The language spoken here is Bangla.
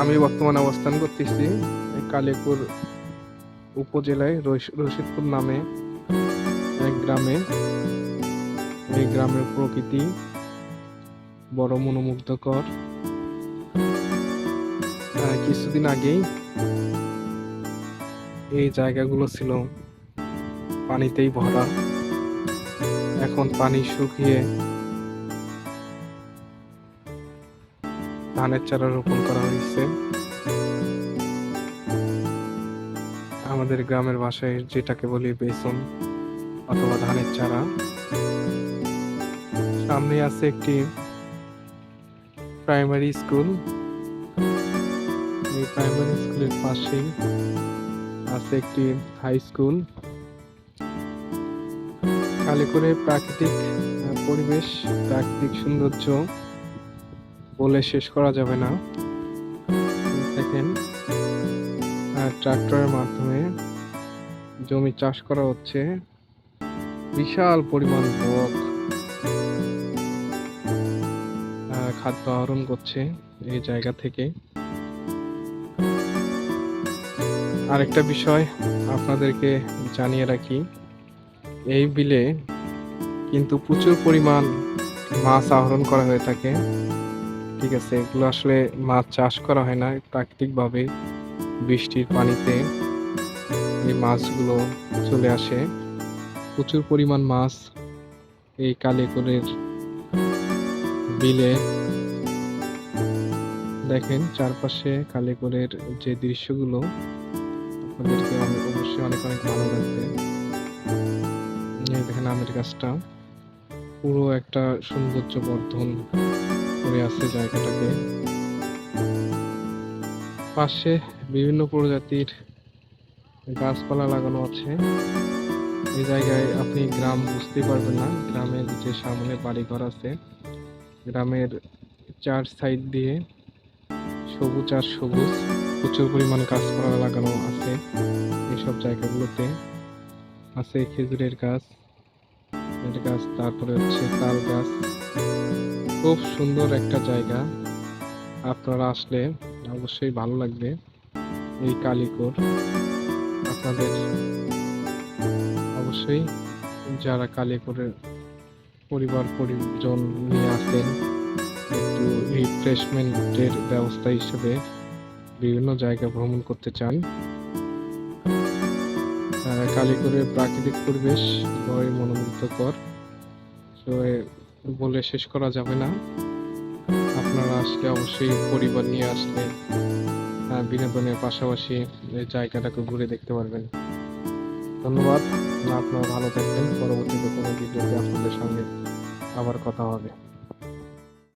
আমি বর্তমানে অবস্থান করতেছি কালীপুর উপজেলায় রশি- রশিদপুর নামে এক গ্রামে। এই গ্রামের প্রকৃতি বড় মনোমুগ্ধকর। কিছুদিন আগেই এই জায়গাগুলো ছিল পানিতেই ভরা। এখন পানি শুকিয়ে ধানের চারা রোপণ করা হয়েছে। আমাদের গ্রামের ভাষায় যেটাকে বলি বেসন অথবা ধানের চারা। সামনে আছে একটি প্রাইমারি স্কুল। এই প্রাইমারি স্কুলের পাশেই আছে একটি হাই স্কুল। কালীপুরে প্রাকৃতিক পরিবেশ, প্রাকৃতিক সৌন্দর্য বলে শেষ করা যাবে না। দেখেন ট্রাক্টরের মাধ্যমে জমি চাষ করা হচ্ছে। বিশাল পরিমাণ আহ, খাদ্য আহরণ করছে এই জায়গা থেকে। আরেকটা বিষয় আপনাদেরকে জানিয়ে রাখি এই বিলে কিন্তু প্রচুর পরিমাণ মাছ আহরণ করা হয়ে থাকে। ঠিক আছে, এগুলো আসলে মাছ চাষ করা হয় না, প্রাকৃতিকভাবে বৃষ্টির পানিতে এই মাছগুলো চলে আসে। প্রচুর পরিমাণ মাছ এই কালিকরের বিলে। দেখেন, চারপাশে কালিকরের যে দৃশ্যগুলো, আপনাদেরকে অনেক- অবশ্যই অনেক অনেক ভালো লাগবে। দেখেন আমের গাছটা। পুরো একটা সৌন্দর্য বর্ধন করে আছে জায়গাটাকে। পাশে বিভিন্ন প্রজাতির গাছপালা লাগানো আছে। এই জায়গায় আপনি গ্রাম বুঝতে পারবেন না। গ্রামের যে সামনে বাড়িঘর আছে, গ্রামের চার সাইড দিয়ে সবুজ আর সবুজ প্রচুর পরিমাণ গাছপালা লাগানো আছে এইসব জায়গাগুলোতে। আছে খেজুরের গাছ এর গাছ, তারপরে হচ্ছে তাল গাছ। খুব সুন্দর একটা জায়গা। আপনারা আসলে অবশ্যই ভালো লাগবে এই কালিকোর আপনাদের অবশ্যই যারা কালিকোরের পরিবার, পরিজন নিয়ে আসেন, একটু রিফ্রেশমেন্টের ব্যবস্থা হিসেবে বিভিন্ন জায়গা ভ্রমণ করতে চান আহ, কালিকরের প্রাকৃতিক পরিবেশ বড়ই মনোমুগ্ধকর। তো বলে শেষ করা যাবে না। আপনারা আজকে অবশ্যই পরিবার নিয়ে আসলে বিনোদনের পাশাপাশি এই জায়গাটাকে ঘুরে দেখতে পারবেন। ধন্যবাদ। আপনারা ভালো থাকবেন। পরবর্তীতে কোনো ভিডিওতে আপনাদের সঙ্গে আবার কথা হবে।